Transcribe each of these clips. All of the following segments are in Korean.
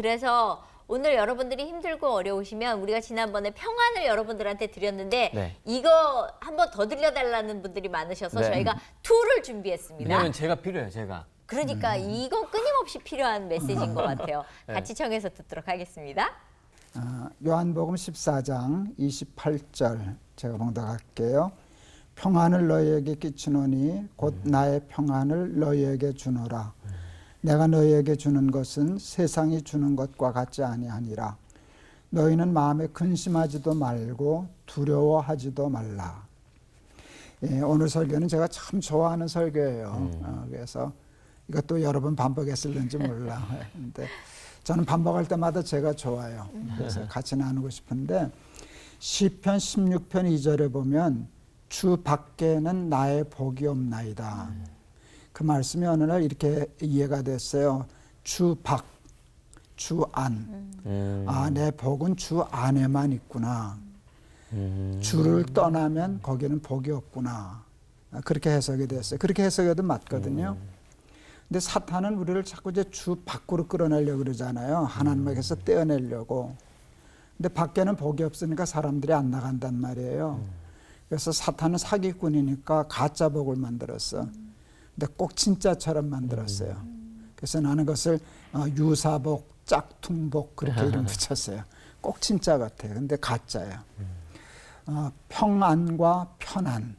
그래서 오늘 여러분들이 힘들고 어려우시면 우리가 지난번에 평안을 여러분들한테 드렸는데 네. 이거 한번 더 들려달라는 분들이 많으셔서 네. 저희가 툴을 준비했습니다. 왜냐면 제가 필요해요, 제가. 그러니까 이건 끊임없이 필요한 메시지인 것 같아요. 네. 같이 청해서 듣도록 하겠습니다. 아, 요한복음 14장 28절 제가 봉독할게요. 평안을 너희에게 끼치노니 곧 나의 평안을 너희에게 주노라. 내가 너희에게 주는 것은 세상이 주는 것과 같지 아니하니라. 너희는 마음에 근심하지도 말고 두려워하지도 말라. 예, 오늘 설교는 제가 참 좋아하는 설교예요. 어, 그래서 이것도 여러 번 반복했을는지 몰라. 근데 저는 반복할 때마다 제가 좋아요. 그래서 같이 나누고 싶은데 시편 16편 2절에 보면 주 밖에는 나의 복이 없나이다. 그 말씀이 어느 날 이렇게 이해가 됐어요. 주 밖, 주 안. 음. 아, 내 복은 주 안에만 있구나. 음. 주를 떠나면 거기는 복이 없구나. 아, 그렇게 해석이 됐어요. 그렇게 해석해도 맞거든요. 근데 사탄은 우리를 자꾸 이제 주 밖으로 끌어내려고 그러잖아요. 하나님에게서 떼어내려고. 근데 밖에는 복이 없으니까 사람들이 안 나간단 말이에요. 그래서 사탄은 사기꾼이니까 가짜 복을 만들었어. 근데 꼭 진짜처럼 만들었어요. 그래서 나는 그것을 어, 유사복, 짝퉁복 그렇게 이름 붙였어요. 꼭 진짜 같아. 근데 가짜야. 어, 평안과 편안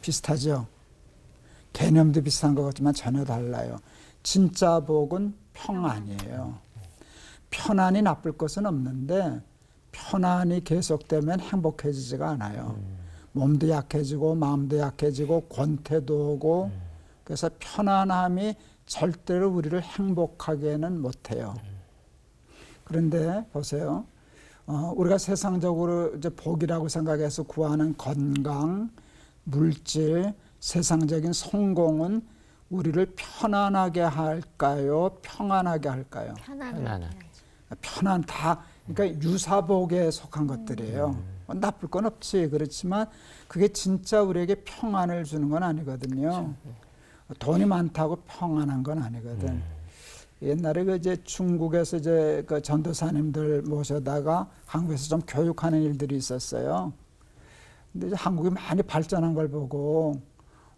비슷하죠. 개념도 비슷한 것 같지만 전혀 달라요. 진짜 복은 평안이에요. 편안이 나쁠 것은 없는데 편안이 계속되면 행복해지지가 않아요. 몸도 약해지고 마음도 약해지고 권태도 오고 그래서 편안함이 절대로 우리를 행복하게는 못해요. 그런데 보세요. 어, 우리가 세상적으로 이제 복이라고 생각해서 구하는 건강, 물질, 세상적인 성공은 우리를 편안하게 할까요? 평안하게 할까요? 편안하게. 편안 다 그러니까 유사복에 속한 것들이에요. 어, 나쁠 건 없지 그렇지만 그게 진짜 우리에게 평안을 주는 건 아니거든요. 돈이 많다고 평안한 건 아니거든. 옛날에 그 이제 중국에서 이제 그 전도사님들 모셔다가 한국에서 좀 교육하는 일들이 있었어요. 근데 이제 한국이 많이 발전한 걸 보고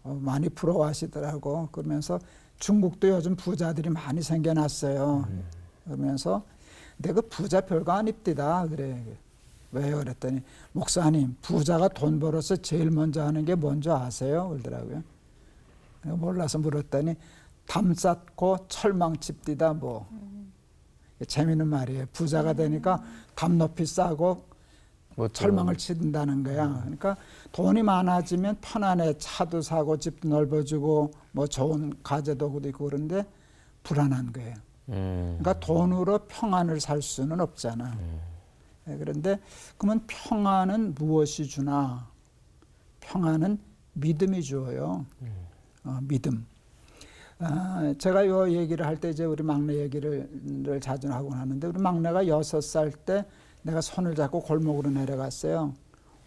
어, 많이 부러워하시더라고. 그러면서 중국도 요즘 부자들이 많이 생겨났어요. 그러면서 내가 부자 별거 아닙디다 그래. 왜요? 그랬더니 목사님 부자가 돈 벌어서 제일 먼저 하는 게 뭔지 아세요? 그러더라고요. 몰라서 물었더니 담 쌓고 철망 칩디다 뭐. 재미있는 말이에요. 부자가 되니까 담 높이 싸고 뭐 또- 철망을 친다는 거야. 그러니까 돈이 많아지면 편안해. 차도 사고 집도 넓어지고 뭐 좋은 가재 도구도 있고 그런데 불안한 거예요. 음. 그러니까 돈으로 평안을 살 수는 없잖아. 예, 그런데 그러면 평안은 무엇이 주나? 평안은 믿음이 주어요. 어, 믿음. 아, 제가 요 얘기를 할 때 이제 우리 막내 얘기를 를 자주 하곤 하는데 우리 막내가 여섯 살 때 내가 손을 잡고 골목으로 내려갔어요.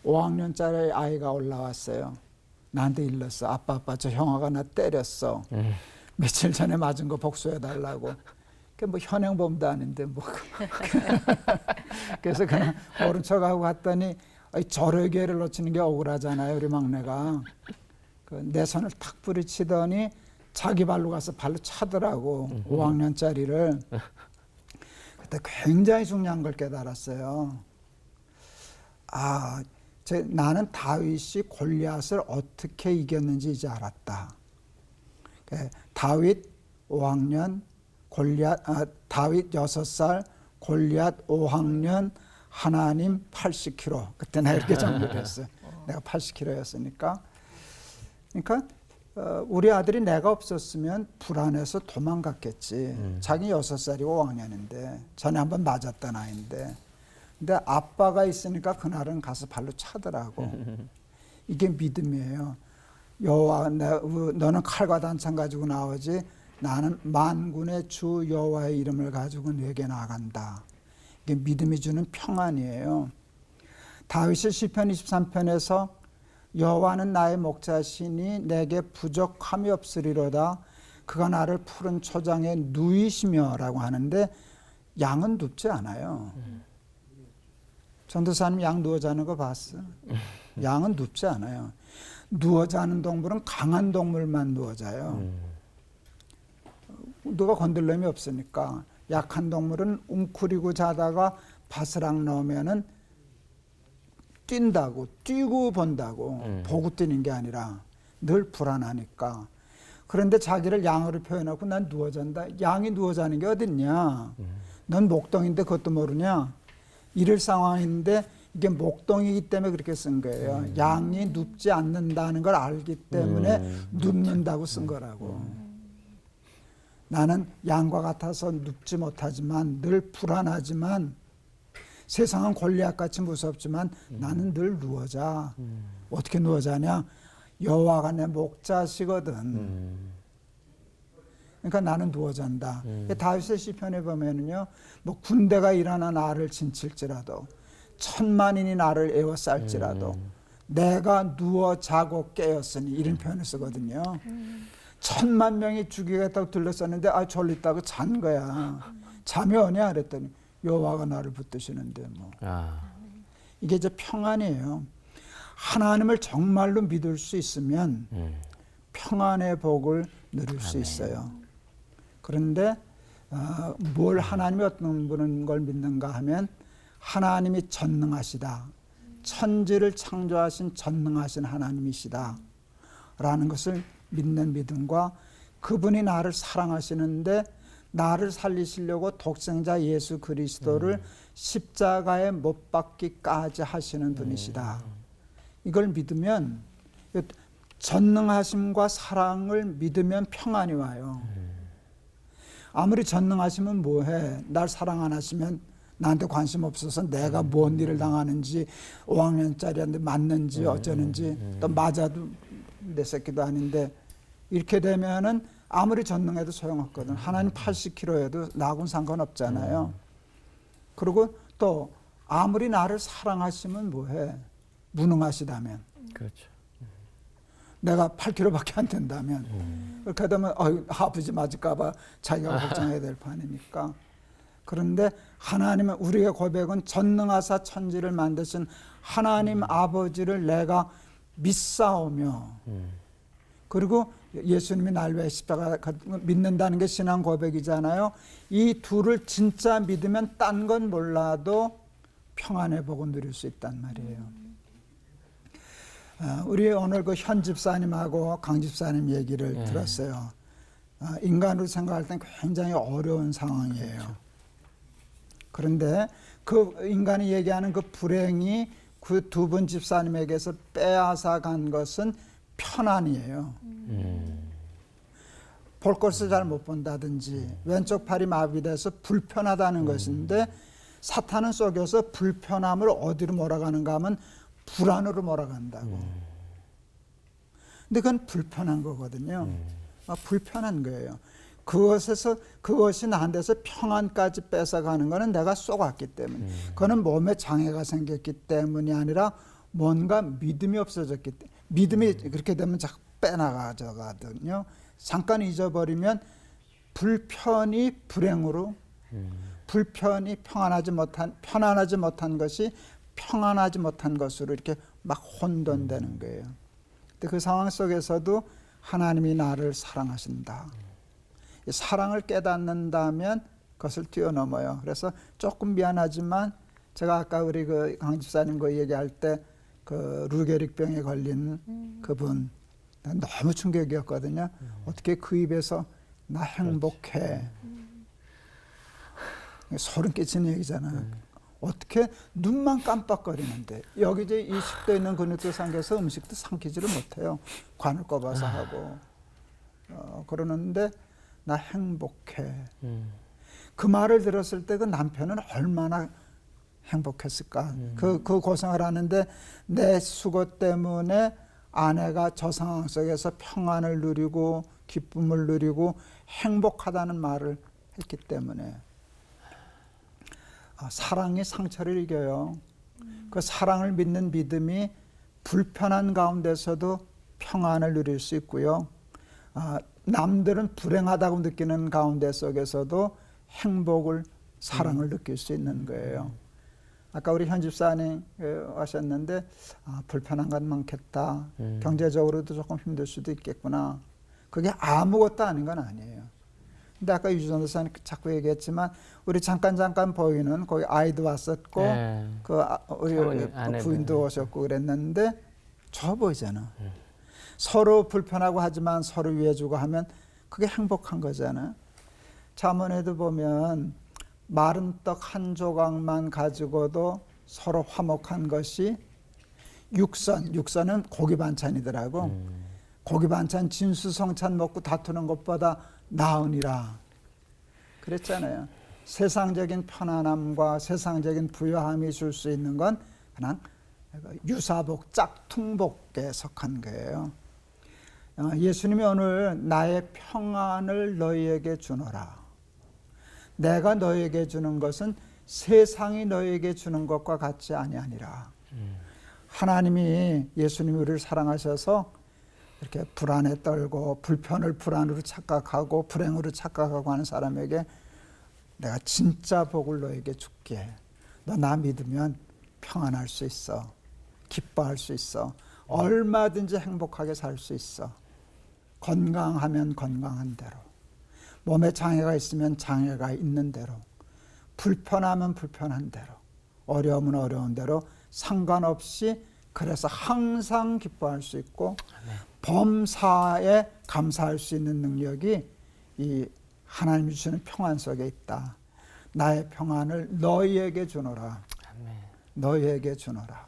5학년짜리 아이가 올라왔어요. 나한테 일렀어. 아빠 아빠 저 형아가 나 때렸어. 음. 며칠 전에 맞은 거 복수해 달라고. 그뭐 현행범도 아닌데 뭐. 그래서 그냥 모른 척하고 갔더니 아이, 저러게를 놓치는 게 억울하잖아요 우리 막내가. 그 내 손을 탁 부리치더니 자기 발로 가서 발로 차더라고 5학년짜리를. 그때 굉장히 중요한 걸 깨달았어요. 아, 제, 나는 다윗이 골리앗을 어떻게 이겼는지 이제 알았다. 그 다윗 5학년, 골리앗 아, 다윗 6살, 골리앗 5학년, 하나님 80kg. 그때 내가 이렇게 정리를 했어요. 내가 80kg였으니까. 그러니까 어, 우리 아들이 내가 없었으면 불안해서 도망갔겠지. 자기 6살이고 5학년인데 전에 한번 맞았던 아이인데. 근데 아빠가 있으니까 그날은 가서 발로 차더라고. 이게 믿음이에요. 여호와 너는 칼과 단창 가지고 나오지 나는 만군의 주 여호와의 이름을 가지고 내게 나간다. 이게 믿음이 주는 평안이에요. 다윗이 시편 23편에서 여호와는 나의 목자시니 내게 부족함이 없으리로다. 그가 나를 푸른 초장에 누이시며라고 하는데 양은 눕지 않아요. 전도사님 양 누워 자는 거 봤어? 양은 눕지 않아요. 누워 자는 동물은 강한 동물만 누워 자요. 누가 건들 놈이 없으니까 약한 동물은 웅크리고 자다가 바스락 넣으면은 뛴다고 뛰고 본다고 보고 뛰는 게 아니라 늘 불안하니까. 그런데 자기를 양으로 표현하고 난 누워 잔다. 양이 누워 자는 게 어딨냐? 넌 목동인데 그것도 모르냐? 이럴 상황인데 이게 목동이기 때문에 그렇게 쓴 거예요. 양이 눕지 않는다는 걸 알기 때문에 눕는다고 쓴 거라고. 나는 양과 같아서 눕지 못하지만 늘 불안하지만 세상은 골리앗같이 무섭지만 나는 늘 누워자. 어떻게 누워자냐? 여호와가 내 목자시거든. 그러니까 나는 누워 잔다. 다윗의 시편에 보면은요, 뭐 군대가 일어나 나를 진칠지라도 천만인이 나를 에워쌀지라도 내가 누워 자고 깨었으니 이런 표현을 쓰거든요. 천만 명이 죽이겠다고 들렀었는데 아 졸리다고 잔 거야. 잠이 오냐 그랬더니 여호와가 나를 붙드시는데 뭐 아. 이게 이제 평안이에요. 하나님을 정말로 믿을 수 있으면 음. 평안의 복을 누릴 수 있어요. 그런데 어, 뭘 하나님이 어떤 분인 걸 믿는가 하면 하나님이 전능하시다. 천지를 창조하신 전능하신 하나님이시다. 라는 것을 믿는 믿음과 그분이 나를 사랑하시는데 나를 살리시려고 독생자 예수 그리스도를 십자가에 못 박기까지 하시는 분이시다. 이걸 믿으면 전능하심과 사랑을 믿으면 평안이 와요. 아무리 전능하시면 뭐해? 날 사랑 안 하시면 나한테 관심 없어서 내가 뭔 일을 당하는지 5학년짜리한테 맞는지 어쩌는지 또 맞아도 내 새끼도 아닌데 이렇게 되면은 아무리 전능해도 소용없거든. 하나님 80kg에도 나하고는 상관없잖아요. 그리고 또 아무리 나를 사랑하시면 뭐해? 무능하시다면. 그렇죠. 내가 8kg밖에 안 된다면 그렇게 되면 어, 아버지 맞을까봐 자기가 걱정해야 될 판이니까 그런데 하나님은 우리의 고백은 전능하사 천지를 만드신 하나님 아버지를 내가 믿사오며 그리고 예수님이 날 위해 십자가 믿는다는 게 신앙 고백이잖아요. 이 둘을 진짜 믿으면 딴 건 몰라도 평안의 복을 누릴 수 있단 말이에요. 어, 우리 오늘 그 현 집사님하고 강 집사님 얘기를 네. 들었어요. 어, 인간으로 생각할 땐 굉장히 어려운 상황이에요. 그런데 그 인간이 얘기하는 그 불행이 그 두 분 집사님에게서 빼앗아 간 것은 편안이에요. 볼 것을 잘 못 본다든지 왼쪽 팔이 마비돼서 불편하다는 것인데 사탄은 속여서 불편함을 어디로 몰아가는가 하면 불안으로 몰아간다고. 근데 그건 불편한 거거든요. 아, 불편한 거예요. 그것에서 그것이 나한테서 평안까지 뺏어가는 거는 내가 쏘았기 때문에. 그거는 몸에 장애가 생겼기 때문이 아니라 뭔가 믿음이 없어졌기 때문에. 믿음이 그렇게 되면 자꾸 빼나가거든요. 잠깐 잊어버리면 불편이 불행으로 불편이 평안하지 못한 편안하지 못한 것이 평안하지 못한 것으로 이렇게 막 혼돈되는 거예요. 근데 그 상황 속에서도 하나님이 나를 사랑하신다. 이 사랑을 깨닫는다면 그것을 뛰어넘어요. 그래서 조금 미안하지만 제가 아까 우리 그 강집사님 거 얘기할 때 그 루게릭병에 걸린 그분 난 너무 충격이었거든요. 어떻게 그 입에서 나 행복해. 소름 끼치는 얘기잖아. 어떻게 눈만 깜빡거리는데 여기 이제 이 식도에 있는 근육도 삼켜서 음식도 삼키지를 못해요. 관을 꼽아서 하고 어, 그러는데 나 행복해. 그 말을 들었을 때 그 남편은 얼마나 행복했을까. 그, 그 고생을 하는데 내 수고 때문에 아내가 저 상황 속에서 평안을 누리고 기쁨을 누리고 행복하다는 말을 했기 때문에 아, 사랑이 상처를 이겨요. 그 사랑을 믿는 믿음이 불편한 가운데서도 평안을 누릴 수 있고요. 아, 남들은 불행하다고 느끼는 가운데 속에서도 행복을 사랑을 느낄 수 있는 거예요. 아까 우리 현 집사님 어, 하셨는데 아, 불편한 건 많겠다. 음. 경제적으로도 조금 힘들 수도 있겠구나. 그게 아무것도 아닌 건 아니에요. 근데 아까 유지선 도사님 자꾸 얘기했지만 우리 잠깐 잠깐 보이는 거기 아이도 왔었고 네. 그 아, 우리 사모님, 그. 부인도 오셨고 그랬는데 저 보이잖아. 서로 불편하고 하지만 서로 위해주고 하면 그게 행복한 거잖아. 자문에도 보면 마른 떡 한 조각만 가지고도 서로 화목한 것이 육선, 육선은 고기 반찬이더라고. 음. 고기 반찬 진수성찬 먹고 다투는 것보다 나으니라. 그랬잖아요. 세상적인 편안함과 세상적인 부여함이 줄 수 있는 건 그냥 유사복, 짝퉁복에 속한 거예요. 어, 예수님이 오늘 나의 평안을 너희에게 주노라. 내가 너희에게 주는 것은 세상이 너희에게 주는 것과 같지 아니하니라. 하나님이 예수님이 우리를 사랑하셔서 이렇게 불안에 떨고 불편을 불안으로 착각하고 불행으로 착각하고 하는 사람에게 내가 진짜 복을 너에게 줄게. 너 나 믿으면 평안할 수 있어. 기뻐할 수 있어. 얼마든지 행복하게 살 수 있어. 건강하면 건강한 대로. 몸에 장애가 있으면 장애가 있는 대로. 불편하면 불편한 대로. 어려우면 어려운 대로 상관없이 그래서 항상 기뻐할 수 있고 범사에 감사할 수 있는 능력이 이 하나님이 주시는 평안 속에 있다. 나의 평안을 너희에게 주노라. 아멘. 너희에게 주노라.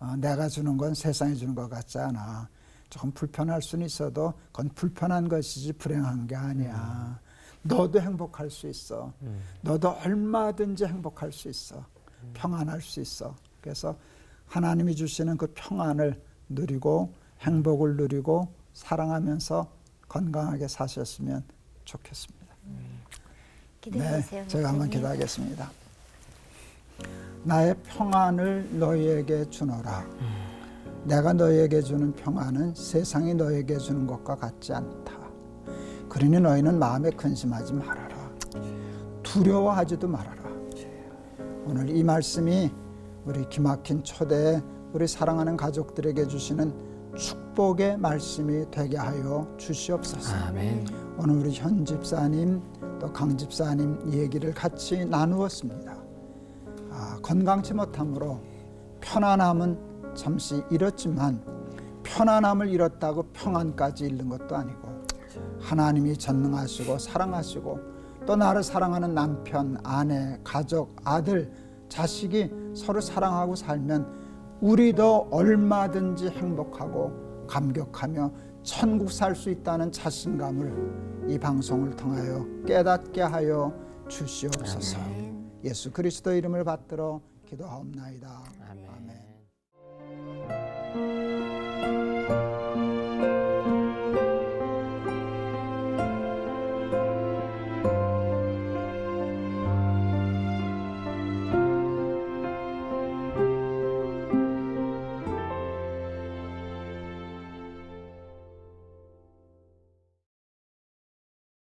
어, 내가 주는 건 세상이 주는 것 같지 않아. 조금 불편할 수는 있어도 그건 불편한 것이지 불행한 게 아니야. 너도 행복할 수 있어. 너도 얼마든지 행복할 수 있어. 평안할 수 있어. 그래서 하나님이 주시는 그 평안을 누리고 행복을 누리고 사랑하면서 건강하게 사셨으면 좋겠습니다. 주세요. 네, 제가 한번. 기도하겠습니다. 나의 평안을 너희에게 주노라. 내가 너희에게 주는 평안은 세상이 너희에게 주는 것과 같지 않다. 그러니 너희는 마음에 근심하지 말아라. 두려워하지도 말아라. 오늘 이 말씀이 우리 기막힌 초대에 우리 사랑하는 가족들에게 주시는 축복의 말씀이 되게 하여 주시옵소서. 아멘. 오늘 우리 현 집사님 또 강 집사님 얘기를 같이 나누었습니다. 아, 건강치 못함으로 편안함은 잠시 잃었지만 편안함을 잃었다고 평안까지 잃는 것도 아니고 하나님이 전능하시고 사랑하시고 또 나를 사랑하는 남편, 아내, 가족, 아들, 자식이 서로 사랑하고 살면 우리도 얼마든지 행복하고 감격하며 천국 살 수 있다는 자신감을 이 방송을 통하여 깨닫게 하여 주시옵소서. 예수 그리스도 이름을 받들어 기도하옵나이다. 아멘. 아멘.